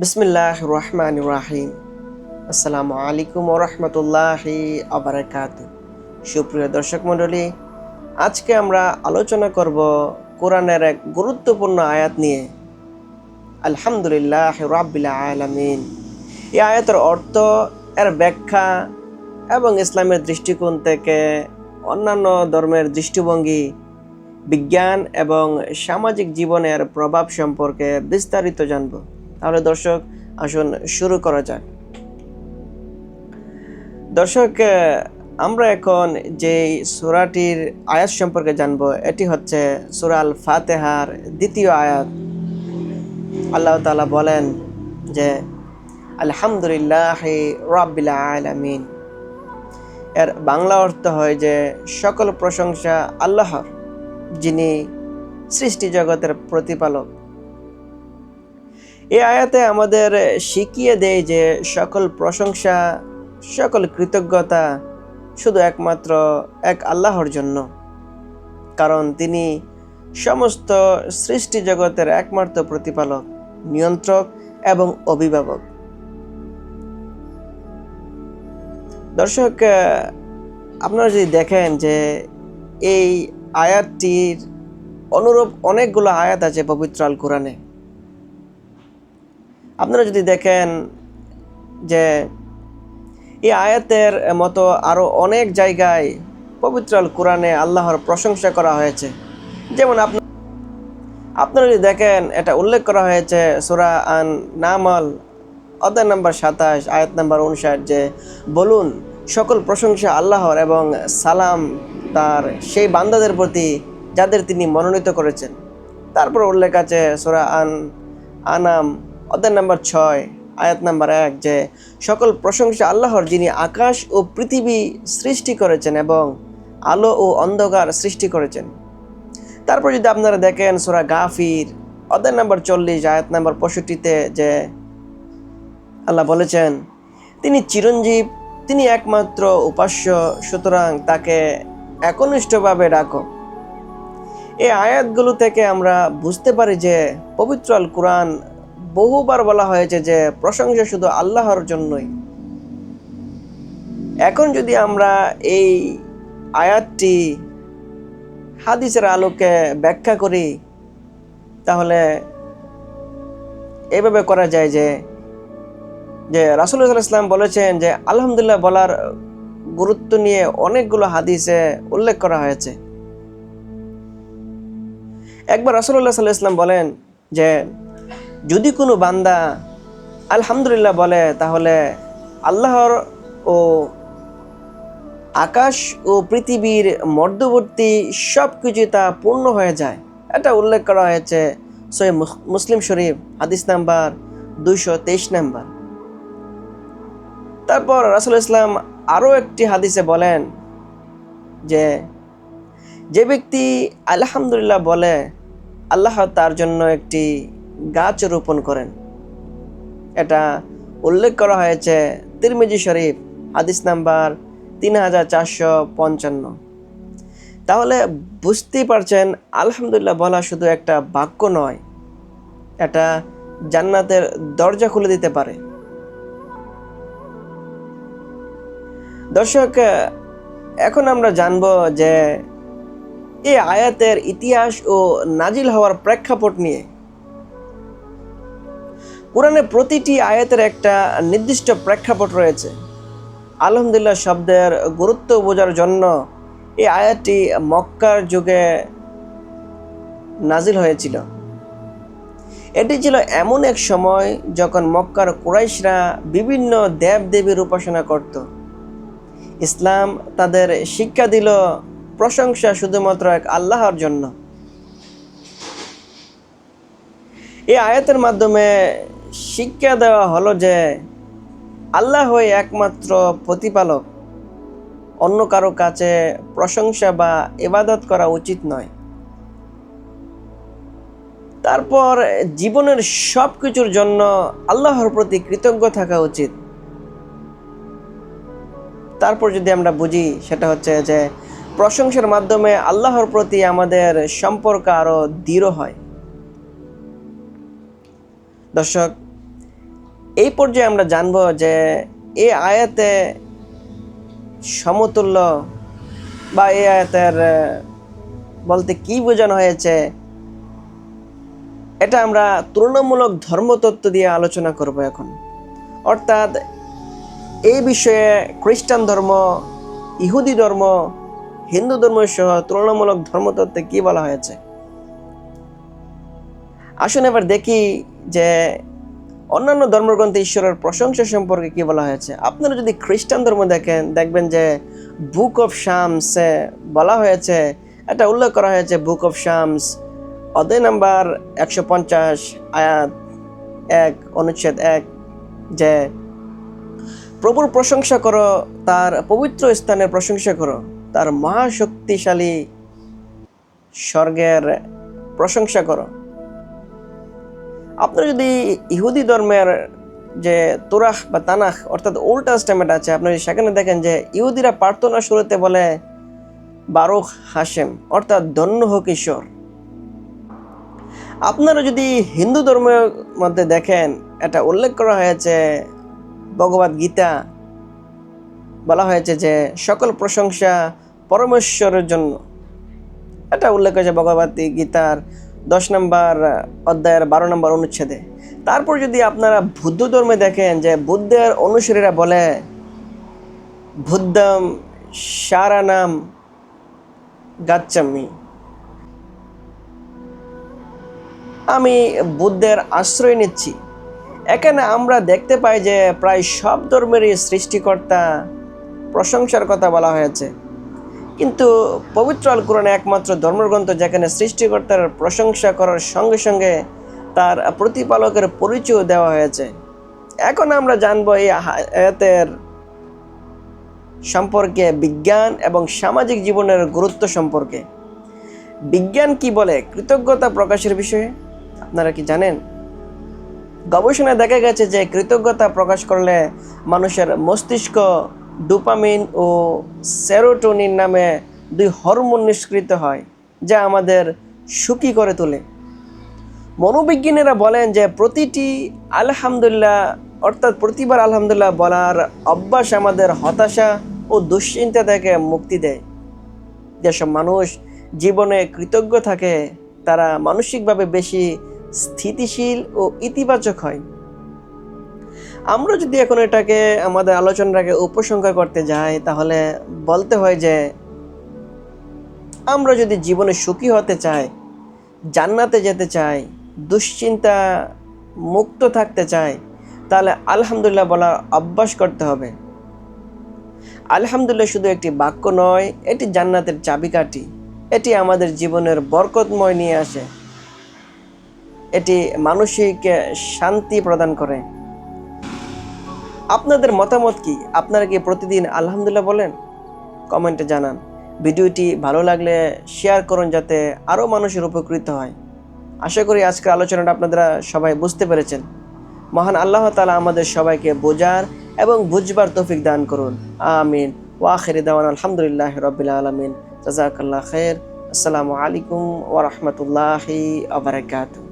বিসমিল্লাহ রহমান রাহিম। আসসালামু আলাইকুম ওরহমতুল্লাহি আবরাকাত সুপ্রিয় দর্শক মণ্ডলী, আজকে আমরা আলোচনা করব কোরআনের এক গুরুত্বপূর্ণ আয়াত নিয়ে। আলহামদুলিল্লাহ রাব্বিল আলামিন। এই আয়াতের অর্থ, এর ব্যাখ্যা এবং ইসলামের দৃষ্টিকোণ থেকে অন্যান্য ধর্মের দৃষ্টিভঙ্গি, বিজ্ঞান এবং সামাজিক জীবনের প্রভাব সম্পর্কে বিস্তারিত জানব। তাহলে দর্শক, আসুন শুরু করা যাক। দর্শক আমরা এখন যে সুরাটির আয়াত সম্পর্কে জানব, এটি হচ্ছে সুরাল ফাতেহার দ্বিতীয় আয়াত। আল্লাহ তালা বলেন যে, আলহামদুলিল্লাহ রাব্বিল আলামিন। এর বাংলা অর্থ হয় যে, সকল প্রশংসা আল্লাহর, যিনি সৃষ্টি জগতের প্রতিপালক। এই আয়াতে আমাদের শিখিয়ে দেয় যে সকল প্রশংসা, সকল কৃতজ্ঞতা শুধু একমাত্র এক আল্লাহর জন্য। কারণ তিনি সমস্ত সৃষ্টি জগতের একমাত্র প্রতিপালক, নিয়ন্ত্রক এবং অভিভাবক। দর্শক আপনারা যদি দেখেন যে এই আয়াতটির অনুরূপ অনেকগুলো আয়াত আছে পবিত্র আল কোরআনে আপনারা যদি দেখেন যে এই আয়াতের মতো আরও অনেক জায়গায় পবিত্র আল কোরআনে আল্লাহর প্রশংসা করা হয়েছে। যেমন আপনি আপনারা যদি দেখেন, এটা উল্লেখ করা হয়েছে সুরা আন নামল অধ্যায় নাম্বার সাতাশ, আয়াত নাম্বার উনষাট, যে বলুন, সকল প্রশংসা আল্লাহর এবং সালাম তার সেই বান্দাদের প্রতি যাদের তিনি মনোনীত করেছেন। তারপর উল্লেখ আছে সুরা আন আনাম অধ্যায় নাম্বার ছয়, আয়াত নাম্বার এক, যে সকল প্রশংসা আল্লাহর যিনি আকাশ ও পৃথিবী সৃষ্টি করেছেন এবং আলো ও অন্ধকার সৃষ্টি করেছেন। তারপর যদি আপনারা দেখেন সোরা গাফির, অধ্যায় নাম্বার চল্লিশ, আয়াত নাম্বার পঁয়ষট্টিতে, যে আল্লাহ বলেছেন, তিনি চিরঞ্জীব, তিনি একমাত্র উপাস্য, সুতরাং তাকে একনিষ্ঠভাবে ডাকো। এই আয়াতগুলো থেকে আমরা বুঝতে পারি যে পবিত্র আল কোরআন বহুবার বলা হয়েছে যে প্রশংসা শুধু আল্লাহর জন্যই। এখন যদি আমরা এই আয়াতটি হাদিসের আলোকে ব্যাখ্যা করি, তাহলে এভাবে করা যায় যে যে রাসুল্লাহ ইসলাম বলেছেন যে, আলহামদুলিল্লাহ বলার গুরুত্ব নিয়ে অনেকগুলো হাদিসে উল্লেখ করা হয়েছে। একবার রাসুল্লাহ সাল্লাহ ইসলাম বলেন যে যদি কোনো বান্দা আলহামদুলিল্লাহ বলে, তাহলে আল্লাহর ও আকাশ ও পৃথিবীর মধ্যবর্তী সব কিছু তা পূর্ণ হয়ে যায়। এটা উল্লেখ করা হয়েছে সৈয় মুসলিম শরীফ, হাদিস নাম্বার দুইশো তেইশ নাম্বার। তারপর রাসুল ইসলাম আরও একটি হাদিসে বলেন যে যে ব্যক্তি আলহামদুলিল্লাহ বলে, আল্লাহ তার জন্য একটি গাছ রোপণ করেন। এটা উল্লেখ করা হয়েছে তিরমিজি শরীফ, হাদিস নাম্বার তিন হাজার চারশো পঞ্চান্ন। তাহলে বুঝতেই পারছেন, আলহামদুলিল্লাহ বলা শুধু একটা বাক্য নয়, এটা জান্নাতের দরজা খুলে দিতে পারে। দর্শক, এখন আমরা জানব যে এই আয়াতের ইতিহাস ও নাজিল হওয়ার প্রেক্ষাপট নিয়ে। কোরআনে প্রতিটি আয়াতের একটা নির্দিষ্ট প্রেক্ষাপট রয়েছে। আলহামদুলিল্লাহ শব্দের গুরুত্ব বোঝার জন্য এই আয়াতটি মক্কার যুগে নাজিল হয়েছিল। এটি ছিল এমন এক সময় যখন মক্কার কুরাইশরা বিভিন্ন দেব দেবীর উপাসনা করত। ইসলাম তাদের শিক্ষা দিল, প্রশংসা শুধুমাত্র এক আল্লাহর জন্য। এই আয়াতের মাধ্যমে শিক্ষা দেওয়া হলো যে আল্লাহ একমাত্র প্রতিপালক। অন্য কারও কাছে প্রশংসা বা ইবাদত করা উচিত নয়। তারপর জীবনের সব কিছুর জন্য আল্লাহর প্রতি কৃতজ্ঞ থাকা উচিত। তারপর যদি আমরা বুঝি, সেটা হচ্ছে যে প্রশংসার মাধ্যমে আল্লাহর প্রতি আমাদের সম্পর্ক আরও দৃঢ় হয়। দর্শক এই পর্যায়ে আমরা জানব যে এ আয়াতে সমতুল্য বা এই আয়াতের বলতে কি বোঝানো হয়েছে, এটা আমরা তুলনামূলক ধর্মতত্ত্ব দিয়ে আলোচনা করব এখন। অর্থাৎ এই বিষয়ে খ্রিস্টান ধর্ম, ইহুদি ধর্ম, হিন্দু ধর্ম সহ তুলনামূলক ধর্মতত্ত্বে কি বলা হয়েছে? আসুন এবার দেখি যে অন্যান্য ধর্মগ্রন্থে ঈশ্বরের প্রশংসা সম্পর্কে কি বলা হয়েছে? আপনারা যদি খ্রিস্টান ধর্ম দেখেন, দেখবেন যে বুক অফ শামসে বলা হয়েছে, এটা উল্লেখ করা হয়েছে বুক অফ শামস অধ্যায় নাম্বার একশো পঞ্চাশ, আয়াত এক, অনুচ্ছেদ এক, যে প্রভুর প্রশংসা করো, তার পবিত্র স্থানের প্রশংসা করো, তার মহাশক্তিশালী স্বর্গের প্রশংসা করো। আপনার যদি ইহুদি ধর্মের যে তোরাহ বা তানাহ, অর্থাৎ ওল্ড টেস্টামেন্ট আছে আপনি সেখানে দেখেন যে ইহুদিরা প্রার্থনা শুরুতে বলে বারুক হাসেম অর্থাৎ ধন্য হোক ঈশ্বর আপনারা যদি হিন্দু ধর্মের মধ্যে দেখেন, এটা উল্লেখ করা হয়েছে ভগবদ গীতা বলা হয়েছে যে সকল প্রশংসা পরমেশ্বরের জন্য। এটা উল্লেখ হয়েছে ভগবতী গীতার দশ নম্বর অধ্যায়ের বারো নম্বর অনুচ্ছেদে। তারপর যদি আপনারা বুদ্ধ ধর্মে দেখেন যে বুদ্ধের অনুসারীরা বলে, বুদ্ধম সারানাম গাচ্চামি আমি বুদ্ধের আশ্রয় নিচ্ছি। এখানে আমরা দেখতে পাই যে প্রায় সব ধর্মেরই সৃষ্টিকর্তা প্রশংসার কথা বলা হয়েছে। কিন্তু পবিত্র আল কোরআনে একমাত্র ধর্মগ্রন্থ যেখানে সৃষ্টিকর্তার প্রশংসা করার সঙ্গে সঙ্গে তার প্রতিপালকের পরিচয় দেওয়া হয়েছে। এখন আমরা জানব এই আয়াতের সম্পর্কে বিজ্ঞান এবং সামাজিক জীবনের গুরুত্ব সম্পর্কে। বিজ্ঞান কি বলে? কৃতজ্ঞতা প্রকাশের বিষয়ে। আপনারা কি জানেন? গবেষণায় দেখা গেছে যে কৃতজ্ঞতা প্রকাশ করলে মানুষের মস্তিষ্ক ডোপামিন ও সেরোটোনিন নামে দুই হরমোন নিষ্কৃত হয়, যা আমাদের সুখী করে তোলে। মনোবিজ্ঞানীরা বলেন যে প্রতিটি আলহামদুলিল্লাহ, অর্থাৎ প্রতিবার আলহামদুলিল্লাহ বলার অভ্যাস আমাদের হতাশা ও দুশ্চিন্তা থেকে মুক্তি দেয়। যেসব মানুষ জীবনে কৃতজ্ঞ থাকে, তারা মানসিকভাবে বেশি স্থিতিশীল ও ইতিবাচক হয়। আমরা যদি এখন এটাকে আমাদের আলোচনাটাকে উপসংহার করতে যাই, তাহলে বলতে হয় যে আমরা যদি জীবনে সুখী হতে চাই, জান্নাতে যেতে চাই, দুশ্চিন্তা মুক্ত থাকতে চাই, তাহলে আলহামদুলিল্লাহ বলার অভ্যাস করতে হবে। আলহামদুলিল্লাহ শুধু একটি বাক্য নয়, এটি জান্নাতের চাবিকাঠি, এটি আমাদের জীবনের বরকতময় নিয়ে আসে। এটি মানসিক শান্তি প্রদান করে। আপনাদের মতামত কি? আপনারা কি প্রতিদিন আলহামদুলিল্লাহ বলেন? কমেন্টে জানান। ভিডিওটি ভালো লাগলে শেয়ার করুন যাতে আরও মানুষের উপকৃত হয়। আশা করি আজকের আলোচনাটা আপনারা সবাই বুঝতে পেরেছেন। মহান আল্লাহ তালা আমাদের সবাইকে বোঝার এবং বুঝবার তৌফিক দান করুন। আমিন। ওয়াখির দাওয়ান আলহামদুলিল্লাহ রবিল আলমিন। জাজাকাল্লাহ খের আসসালামু আলাইকুম ওরহমতুল্লাহি আবরাকাতুহ